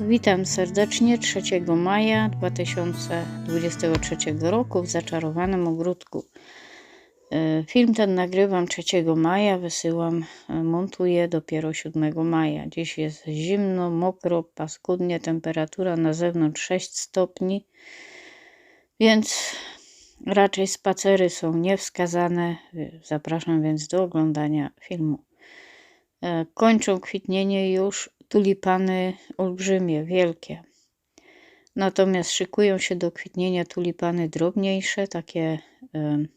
Witam serdecznie 3 maja 2023 roku w zaczarowanym ogródku. E, Film ten nagrywam 3 maja, wysyłam, e, montuję dopiero 7 maja. Dziś jest zimno, mokro, paskudnie, temperatura na zewnątrz 6 stopni, więc raczej spacery są niewskazane. Zapraszam więc do oglądania filmu. E, Kończą kwitnienie już tulipany olbrzymie, wielkie. Natomiast szykują się do kwitnienia tulipany drobniejsze, takie, em,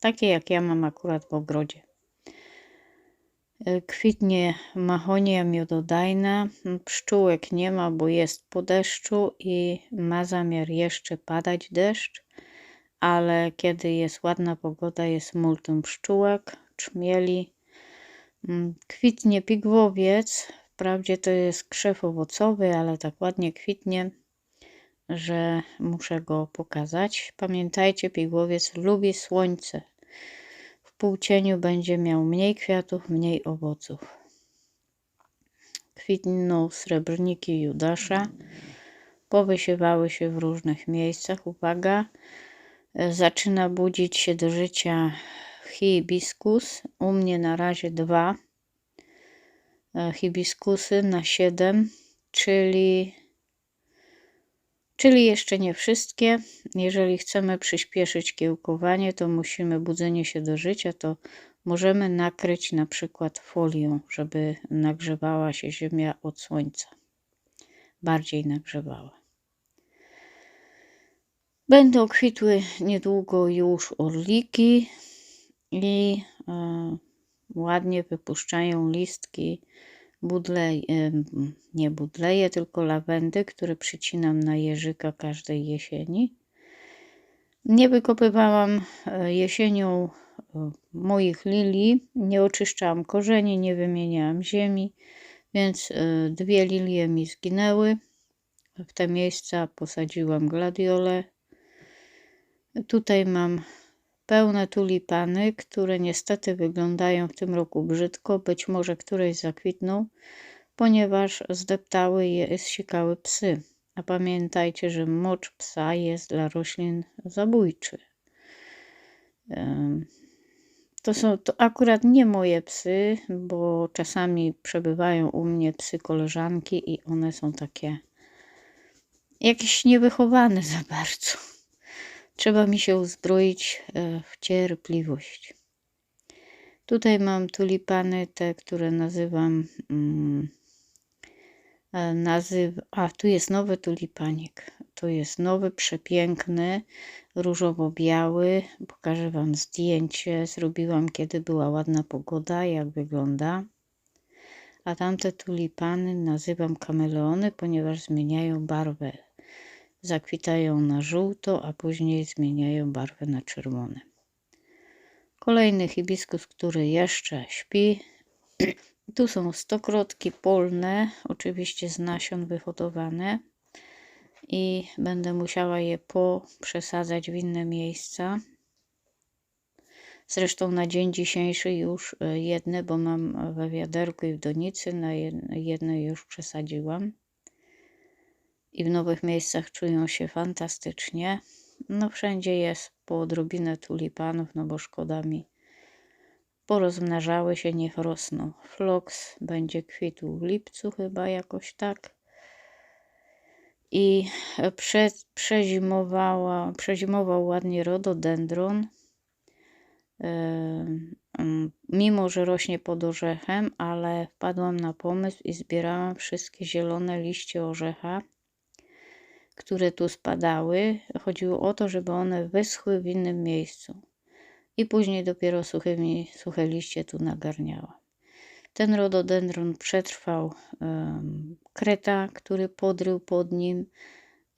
takie jak ja mam akurat w ogrodzie. E, Kwitnie mahonia miododajna. Pszczółek nie ma, bo jest po deszczu i ma zamiar jeszcze padać deszcz, ale kiedy jest ładna pogoda, jest multum pszczółek, czmieli. Mm, Kwitnie pigwowiec. Wprawdzie to jest krzew owocowy, ale tak ładnie kwitnie, że muszę go pokazać. Pamiętajcie, pigłowiec lubi słońce. W półcieniu będzie miał mniej kwiatów, mniej owoców. Kwitną srebrniki Judasza. Powysiewały się w różnych miejscach. Uwaga, zaczyna budzić się do życia hibiskus. U mnie na razie dwa hibiskusy na siedem, czyli, czyli jeszcze nie wszystkie. Jeżeli chcemy przyspieszyć kiełkowanie, to musimy budzenie się do życia, to możemy nakryć na przykład folią, żeby nagrzewała się ziemia od słońca. Bardziej nagrzewała. Będą kwitły niedługo już orliki i e, ładnie wypuszczają listki budlej, e, nie budleje, tylko lawendy, które przycinam na jeżyka każdej jesieni. Nie wykopywałam e, jesienią e, moich lilii, nie oczyszczałam korzeni, nie wymieniałam ziemi, więc e, dwie lilie mi zginęły. W te miejsca posadziłam gladiole. Tutaj mam pełne tulipany, które niestety wyglądają w tym roku brzydko. Być może któreś zakwitną, ponieważ zdeptały je, zsikały psy. A pamiętajcie, że mocz psa jest dla roślin zabójczy. To są to akurat nie moje psy, bo czasami przebywają u mnie psy koleżanki i one są takie jakieś niewychowane za bardzo. Trzeba mi się uzbroić e, w cierpliwość. Tutaj mam tulipany, te, które nazywam. Mm, e, nazyw... A, tu jest nowy tulipanik. To jest nowy, przepiękny, różowo-biały. Pokażę Wam zdjęcie. Zrobiłam, kiedy była ładna pogoda, jak wygląda. A tamte tulipany nazywam kameleony, ponieważ zmieniają barwę. Zakwitają na żółto, a później zmieniają barwę na czerwone. Kolejny hibiskus, który jeszcze śpi. Tu są stokrotki polne, oczywiście z nasion wyhodowane. I będę musiała je poprzesadzać w inne miejsca. Zresztą na dzień dzisiejszy już e, jedne, bo mam we wiaderku i w donicy, na jed- jedne już przesadziłam. I w nowych miejscach czują się fantastycznie. No wszędzie jest po odrobinę tulipanów, no bo szkoda mi. Porozmnażały się, niech rosną. Floks będzie kwitł w lipcu chyba jakoś tak. I prze, przezimowała, przezimował ładnie rododendron. Mimo, że rośnie pod orzechem, ale wpadłam na pomysł i zbierałam wszystkie zielone liście orzecha, które tu spadały. Chodziło o to, żeby one wyschły w innym miejscu. I później dopiero suchymi, suche liście tu nagarniałam. Ten rododendron przetrwał em, kreta, który podrył pod nim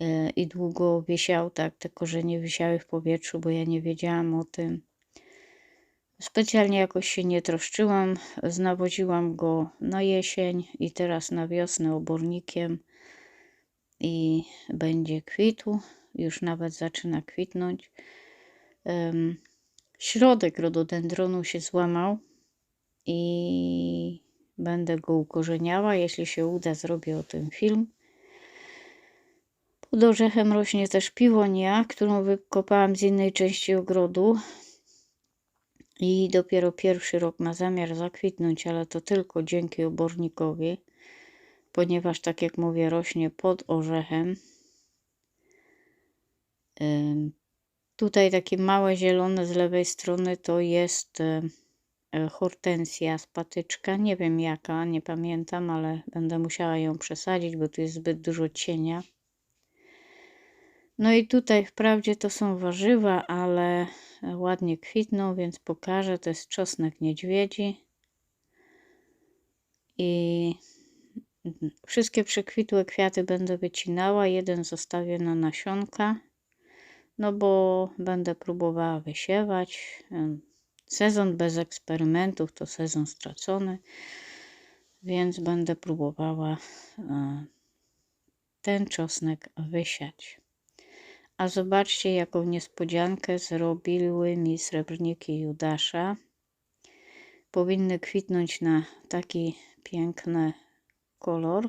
e, i długo wisiał, tak, te korzenie wisiały w powietrzu, bo ja nie wiedziałam o tym. Specjalnie jakoś się nie troszczyłam, znawoziłam go na jesień i teraz na wiosnę obornikiem i będzie kwitł, już nawet zaczyna kwitnąć. Środek rododendronu się złamał i będę go ukorzeniała. Jeśli się uda, zrobię o tym film. Pod orzechem rośnie też piwonia, którą wykopałam z innej części ogrodu. I dopiero pierwszy rok ma zamiar zakwitnąć, ale to tylko dzięki obornikowi, ponieważ, tak jak mówię, rośnie pod orzechem. Tutaj takie małe zielone z lewej strony to jest e, hortensja z patyczka. Nie wiem jaka, nie pamiętam, ale będę musiała ją przesadzić, bo tu jest zbyt dużo cienia. No i tutaj wprawdzie to są warzywa, ale ładnie kwitną, więc pokażę. To jest czosnek niedźwiedzi. I wszystkie przekwitłe kwiaty będę wycinała. Jeden zostawię na nasionka, no bo będę próbowała wysiewać. Sezon bez eksperymentów to sezon stracony, więc będę próbowała e, ten czosnek wysiać. A zobaczcie, jaką niespodziankę zrobiły mi srebrniki Judasza. Powinny kwitnąć na taki piękny kolor.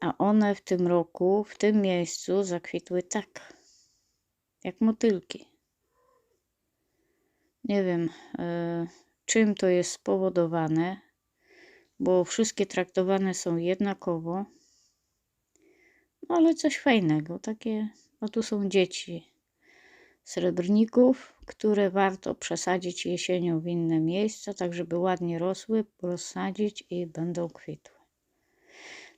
A one w tym roku, w tym miejscu zakwitły tak, jak motylki. Nie wiem, y, czym to jest spowodowane, bo wszystkie traktowane są jednakowo no, ale coś fajnego, takie, no tu są dzieci srebrników, które warto przesadzić jesienią w inne miejsca, tak żeby ładnie rosły, rozsadzić i będą kwitły.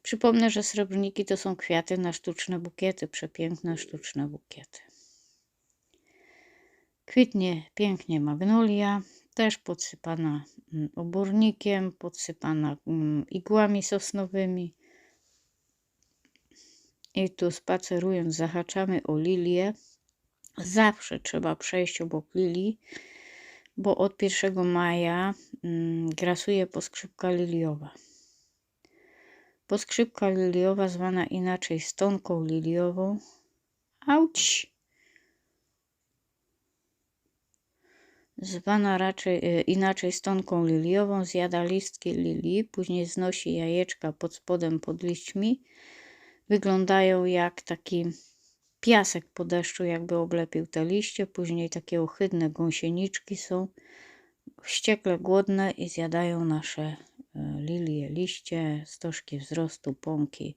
Przypomnę, że srebrniki to są kwiaty na sztuczne bukiety, przepiękne sztuczne bukiety. Kwitnie pięknie magnolia, też podsypana mm, obornikiem, podsypana mm, igłami sosnowymi. I tu spacerując zahaczamy o lilię. Zawsze trzeba przejść obok lilii, bo od 1 maja mm, grasuje poskrzypka liliowa. Poskrzypka liliowa, zwana inaczej stonką liliową. Auć! Zwana raczej e, inaczej stonką liliową, zjada listki lilii, później znosi jajeczka pod spodem pod liśćmi, wyglądają jak taki piasek po deszczu, jakby oblepił te liście. Później takie ohydne gąsieniczki są wściekle głodne i zjadają nasze e, lilie, liście, stożki wzrostu, pąki.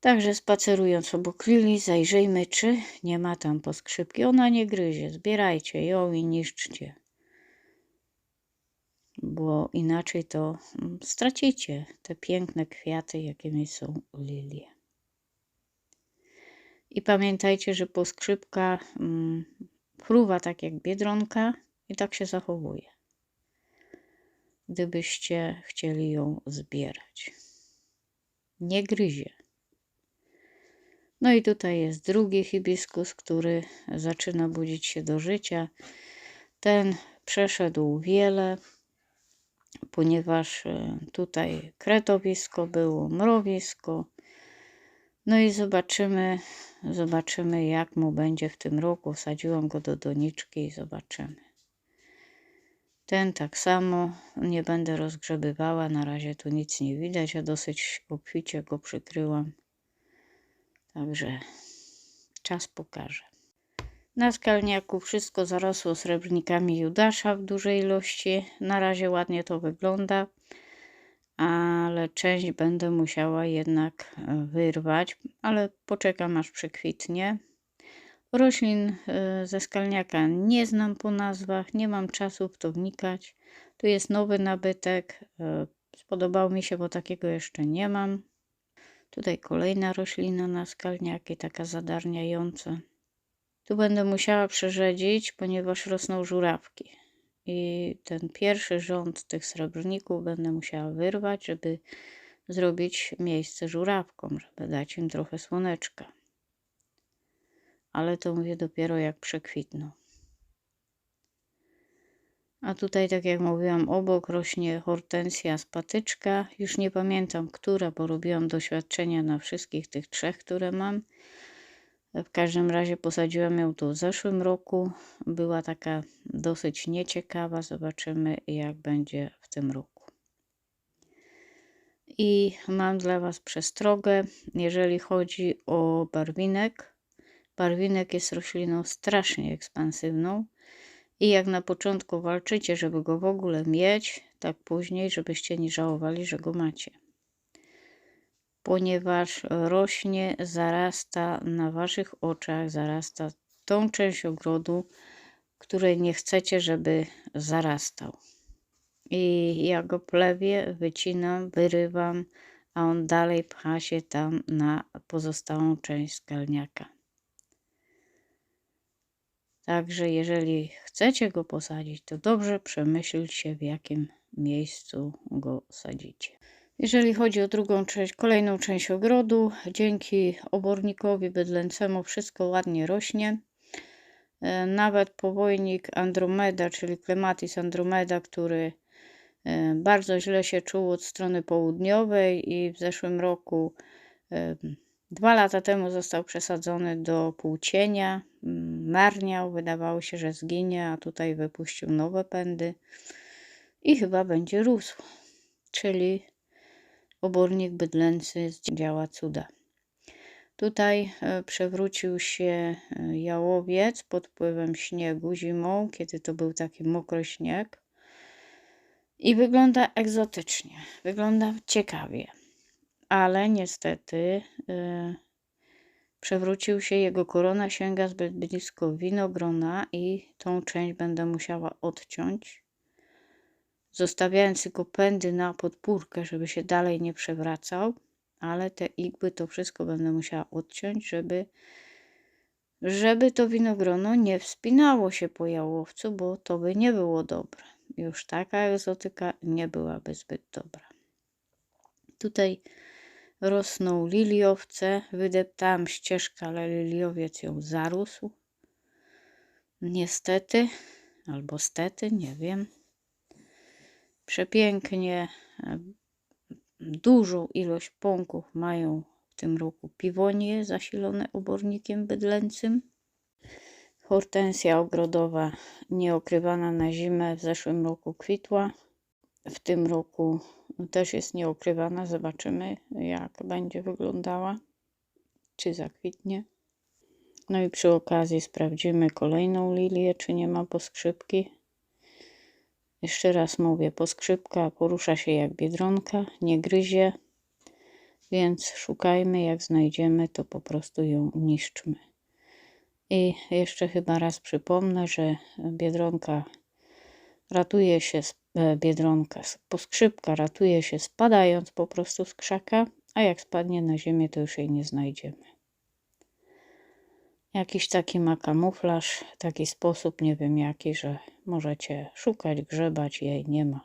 Także spacerując obok lilii, zajrzyjmy, czy nie ma tam poskrzypki. Ona nie gryzie, zbierajcie ją i niszczcie bo inaczej to mm, stracicie te piękne kwiaty, jakimi są lilie. I pamiętajcie, że poskrzypka mm, fruwa tak jak biedronka i tak się zachowuje. Gdybyście chcieli ją zbierać. Nie gryzie. No i tutaj jest drugi hibiskus, który zaczyna budzić się do życia. Ten przeszedł wiele ponieważ e, tutaj kretowisko było, mrowisko. No i zobaczymy, zobaczymy jak mu będzie w tym roku. Wsadziłam go do doniczki i zobaczymy. Ten tak samo, nie będę rozgrzebywała, na razie tu nic nie widać, a dosyć obficie go przykryłam. Także czas pokaże. Na skalniaku wszystko zarosło srebrnikami Judasza w dużej ilości. Na razie ładnie to wygląda, ale część będę musiała jednak e, wyrwać, ale poczekam aż przekwitnie. Roślin e, ze skalniaka nie znam po nazwach, nie mam czasu w to wnikać. Tu jest nowy nabytek, e, spodobał mi się, bo takiego jeszcze nie mam. Tutaj kolejna roślina na skalniaki, taka zadarniająca. Tu będę musiała przerzedzić, ponieważ rosną żurawki. I ten pierwszy rząd tych srebrników będę musiała wyrwać, żeby zrobić miejsce żurawkom, żeby dać im trochę słoneczka. Ale to mówię dopiero jak przekwitną. A tutaj, tak jak mówiłam, obok rośnie hortensja z patyczka. Już nie pamiętam, która, bo robiłam doświadczenia na wszystkich tych trzech, które mam. W każdym razie posadziłam ją tu w zeszłym roku. Była taka dosyć nieciekawa. Zobaczymy, jak będzie w tym roku. I mam dla Was przestrogę, jeżeli chodzi o barwinek. Barwinek jest rośliną strasznie ekspansywną i jak na początku walczycie, żeby go w ogóle mieć, tak później, żebyście nie żałowali, że go macie. Ponieważ rośnie, zarasta na Waszych oczach, zarasta tą część ogrodu, której nie chcecie, żeby zarastał. I ja go plewię, wycinam, wyrywam, a on dalej pcha się tam na pozostałą część skalniaka. Także jeżeli chcecie go posadzić, to dobrze przemyślcie w jakim miejscu go sadzicie. Jeżeli chodzi o drugą część, kolejną część ogrodu, dzięki obornikowi bydlęcemu wszystko ładnie rośnie. E, nawet powojnik Andromeda, czyli Clematis Andromeda, który e, bardzo źle się czuł od strony południowej i w zeszłym roku, e, dwa lata temu został przesadzony do półcienia, mm, marniał, wydawało się, że zginie, a tutaj wypuścił nowe pędy i chyba będzie rósł. Czyli obornik bydlęcy działa cuda. Tutaj e, przewrócił się e, jałowiec pod wpływem śniegu zimą, kiedy to był taki mokry śnieg. I wygląda egzotycznie, wygląda ciekawie, ale niestety yy, przewrócił się jego korona, sięga zbyt blisko winogrona i tą część będę musiała odciąć, zostawiając tylko pędy na podpórkę, żeby się dalej nie przewracał ale te igły to wszystko będę musiała odciąć, żeby, żeby to winogrono nie wspinało się po jałowcu, bo to by nie było dobre. Już taka egzotyka nie byłaby zbyt dobra. Tutaj rosną liliowce. Wydeptałam ścieżkę, ale liliowiec ją zarósł. Niestety, albo stety, nie wiem. Przepięknie dużą ilość pąków mają w tym roku piwonie zasilone obornikiem bydlęcym. Hortensja ogrodowa nieokrywana na zimę w zeszłym roku kwitła. W tym roku też jest nieokrywana. Zobaczymy, jak będzie wyglądała, czy zakwitnie. No i przy okazji sprawdzimy kolejną lilię, czy nie ma poskrzypki. Jeszcze raz mówię, poskrzypka porusza się jak biedronka, nie gryzie, więc szukajmy, jak znajdziemy, to po prostu ją niszczmy. I jeszcze chyba raz przypomnę, że biedronka ratuje się, e, biedronka, poskrzypka ratuje się spadając po prostu z krzaka, a jak spadnie na ziemię, to już jej nie znajdziemy. Jakiś taki ma kamuflaż, taki sposób, nie wiem jaki, że możecie szukać, grzebać, jej nie ma.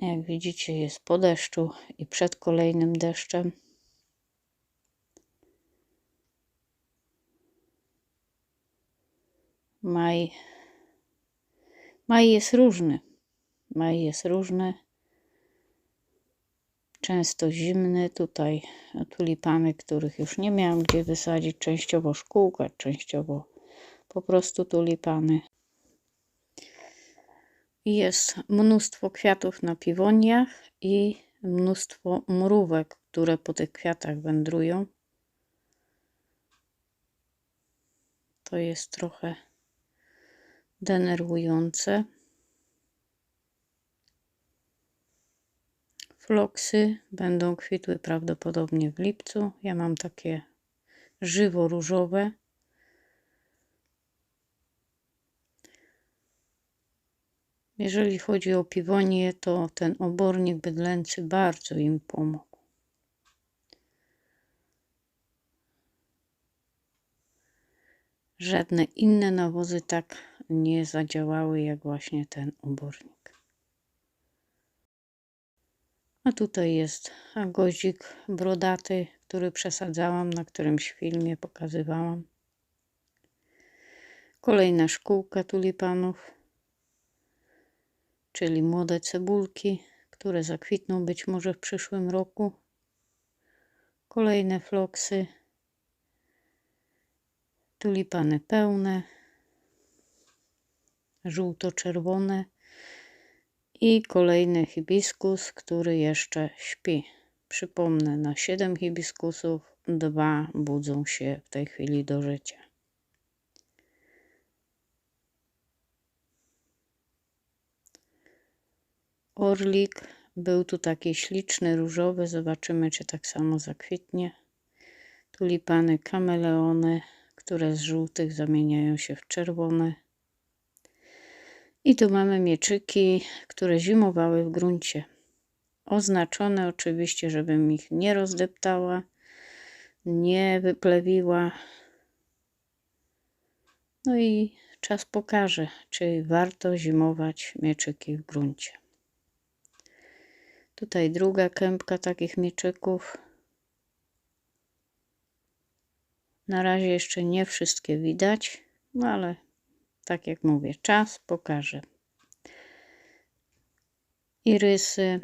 Jak widzicie, jest po deszczu i przed kolejnym deszczem. Maj, maj jest różny. Maj jest różny często zimny. Tutaj tulipany, których już nie miałam gdzie wysadzić, częściowo szkółka, częściowo po prostu tulipany. Jest mnóstwo kwiatów na piwoniach i mnóstwo mrówek, które po tych kwiatach wędrują. To jest trochę denerwujące. Floksy będą kwitły prawdopodobnie w lipcu. Ja mam takie żywo-różowe. Jeżeli chodzi o piwonie, to ten obornik bydlęcy bardzo im pomógł. Żadne inne nawozy tak nie zadziałały jak właśnie ten obornik. A tutaj jest gozik brodaty, który przesadzałam, na którymś filmie pokazywałam. Kolejna szkółka tulipanów, czyli młode cebulki, które zakwitną być może w przyszłym roku. Kolejne floksy, tulipany pełne, żółto-czerwone I kolejny hibiskus, który jeszcze śpi. Przypomnę, na 7 hibiskusów dwa budzą się w tej chwili do życia. Orlik był tu taki śliczny, różowy. Zobaczymy, czy tak samo zakwitnie. Tulipany kameleony, które z żółtych zamieniają się w czerwone. I tu mamy mieczyki, które zimowały w gruncie. Oznaczone oczywiście, żebym ich nie rozdeptała, nie wyplewiła. No i czas pokaże, czy warto zimować mieczyki w gruncie. Tutaj druga kępka takich mieczyków. Na razie jeszcze nie wszystkie widać, no ale tak jak mówię, czas pokaże. Irysy,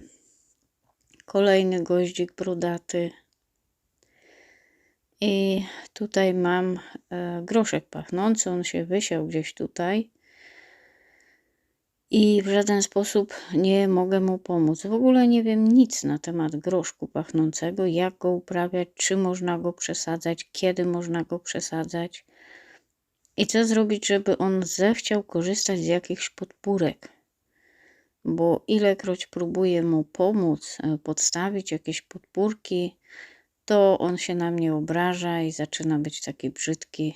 kolejny goździk brudaty. I tutaj mam e, groszek pachnący, on się wysiał gdzieś tutaj. I w żaden sposób nie mogę mu pomóc. W ogóle nie wiem nic na temat groszku pachnącego, jak go uprawiać, czy można go przesadzać, kiedy można go przesadzać i co zrobić, żeby on zechciał korzystać z jakichś podpórek. Bo ilekroć próbuję mu pomóc, e, podstawić jakieś podpórki, to on się na mnie obraża i zaczyna być taki brzydki,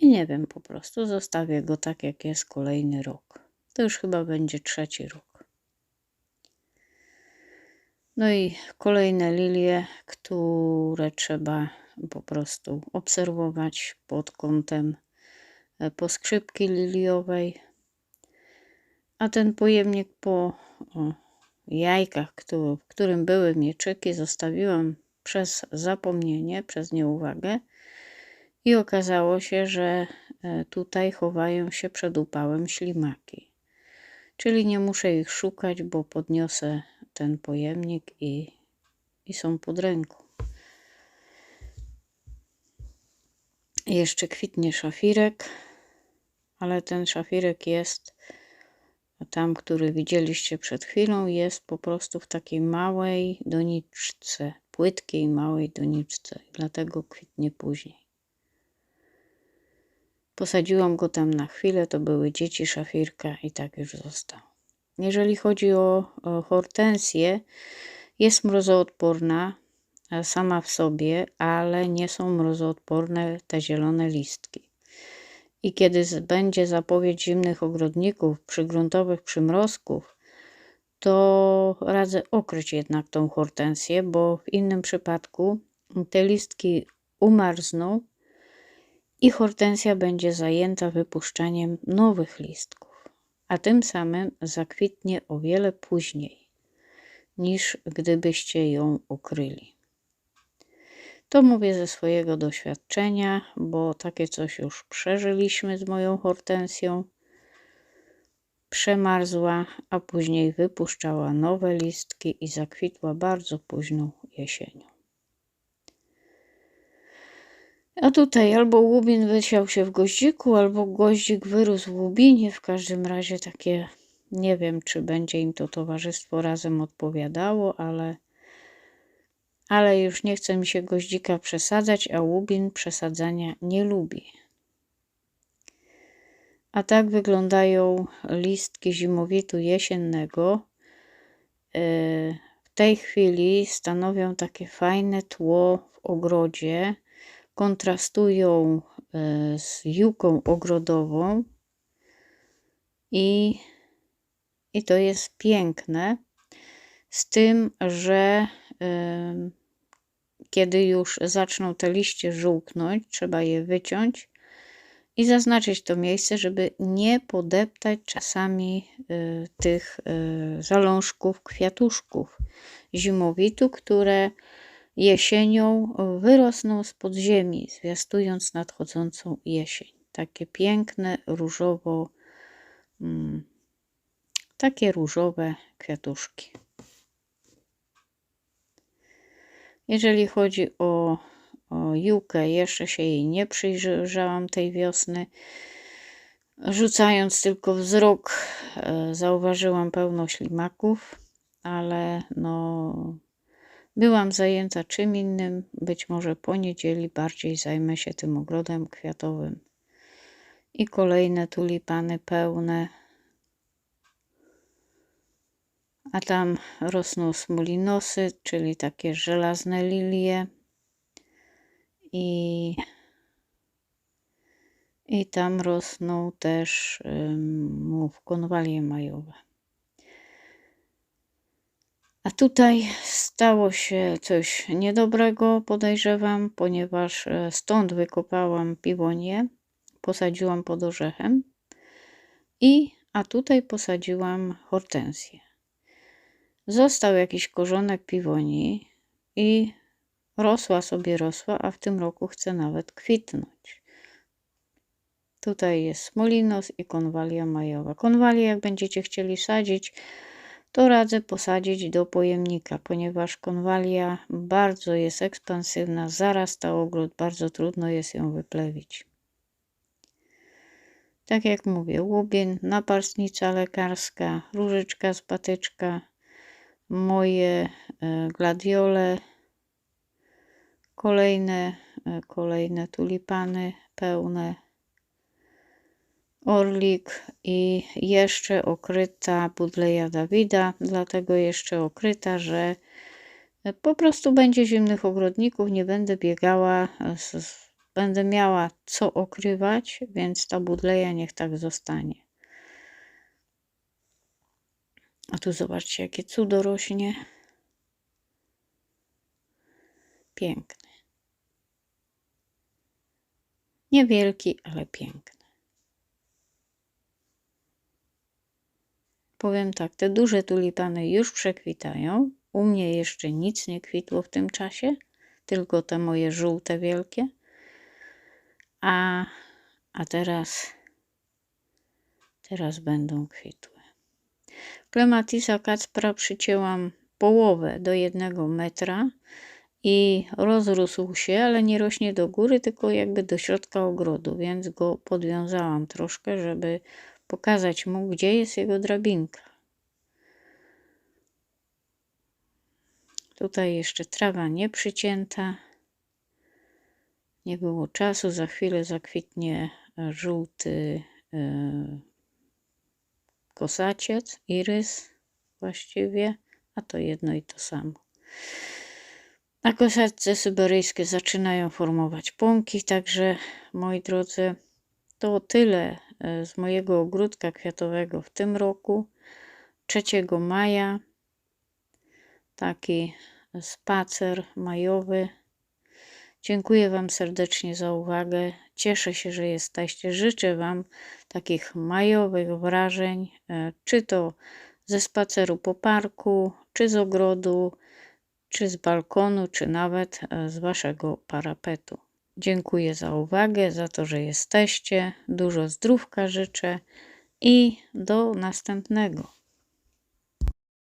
i nie wiem, po prostu zostawię go tak, jak jest kolejny rok. To już chyba będzie trzeci rok. No i kolejne lilie, które trzeba po prostu obserwować pod kątem e, poskrzypki liliowej. A ten pojemnik po o, jajkach, w którym były mieczyki, zostawiłam przez zapomnienie, przez nieuwagę i okazało się, że e, tutaj chowają się przed upałem ślimaki. Czyli nie muszę ich szukać, bo podniosę ten pojemnik i, i są pod ręką. Jeszcze kwitnie szafirek, ale ten szafirek jest tam, który widzieliście przed chwilą, jest po prostu w takiej małej doniczce, płytkiej małej doniczce, dlatego kwitnie później. Posadziłam go tam na chwilę, to były dzieci szafirka i tak już został. Jeżeli chodzi o, hortensję, jest mrozoodporna e, sama w sobie, ale nie są mrozoodporne te zielone listki. I kiedy będzie zapowiedź zimnych ogrodników, przygruntowych przymrozków, to radzę okryć jednak tą hortensję, bo w innym przypadku te listki umarzną i hortensja będzie zajęta wypuszczaniem nowych listków, a tym samym zakwitnie o wiele później niż gdybyście ją ukryli. To mówię ze swojego doświadczenia, bo takie coś już przeżyliśmy z moją hortensją. Przemarzła, a później wypuszczała nowe listki i zakwitła bardzo późną jesienią. A tutaj albo łubin wysiał się w goździku, albo goździk wyrósł w łubinie. W każdym razie takie, nie wiem, czy będzie im to towarzystwo razem odpowiadało, ale, ale już nie chce mi się goździka przesadzać, a łubin przesadzania nie lubi. A tak wyglądają listki zimowitu jesiennego. Yy, w tej chwili stanowią takie fajne tło w ogrodzie kontrastują e, z juką ogrodową i, i to jest piękne. Z tym, że y, kiedy już zaczną te liście żółknąć, trzeba je wyciąć i zaznaczyć to miejsce, żeby nie podeptać czasami y, tych zalążków kwiatuszków zimowitu, które jesienią wyrosną z podziemi, zwiastując nadchodzącą jesień. Takie piękne, różowo, mm, takie różowe kwiatuszki. Jeżeli chodzi o, o jukę, jeszcze się jej nie przyjrzałam tej wiosny. Rzucając tylko wzrok, e, zauważyłam pełno ślimaków, ale no, byłam zajęta czym innym. Być może po niedzieli bardziej zajmę się tym ogrodem kwiatowym. I kolejne tulipany pełne. A tam rosną smulinosy, czyli takie żelazne lilie. I i tam rosną też ym, mów, konwalie majowe. A tutaj stało się coś niedobrego, podejrzewam, ponieważ e, stąd wykopałam piwonię, posadziłam pod orzechem i a tutaj posadziłam hortensję. Został jakiś korzonek piwonii i rosła sobie rosła, a w tym roku chce nawet kwitnąć. Tutaj jest smolinos i konwalia majowa. Konwalię, jak będziecie chcieli sadzić, to radzę posadzić do pojemnika, ponieważ konwalia bardzo jest ekspansywna, zarasta ogród, bardzo trudno jest ją wyplewić. Tak jak mówię, łubień, naparstnica lekarska, różyczka z patyczka, moje e, gladiole, kolejne, e, kolejne tulipany pełne, orlik i jeszcze okryta budleja Dawida, dlatego jeszcze okryta, że po prostu będzie zimnych ogrodników, nie będę biegała, będę miała co okrywać, więc ta budleja niech tak zostanie. A tu zobaczcie, jakie cudo rośnie. Piękny. Niewielki, ale piękny. Powiem tak, te duże tulipany już przekwitają. U mnie jeszcze nic nie kwitło w tym czasie, tylko te moje żółte wielkie. A, a teraz, teraz będą kwitły. Klematisa Kacpra przycięłam połowę do jednego metra i rozrósł się, ale nie rośnie do góry, tylko jakby do środka ogrodu, więc go podwiązałam troszkę, żeby pokazać mu, gdzie jest jego drabinka. Tutaj jeszcze trawa nie przycięta. Nie było czasu, za chwilę zakwitnie żółty yy, kosaciec, irys właściwie, a to jedno i to samo. Na kosatce syberyjskie zaczynają formować pąki, także moi drodzy, to tyle z mojego ogródka kwiatowego w tym roku. 3 maja taki spacer majowy. Dziękuję Wam serdecznie za uwagę. Cieszę się, że jesteście. Życzę Wam takich majowych wrażeń, e, czy to ze spaceru po parku, czy z ogrodu, czy z balkonu, czy nawet e, z Waszego parapetu. Dziękuję za uwagę, za to, że jesteście. Dużo zdrówka życzę i do następnego.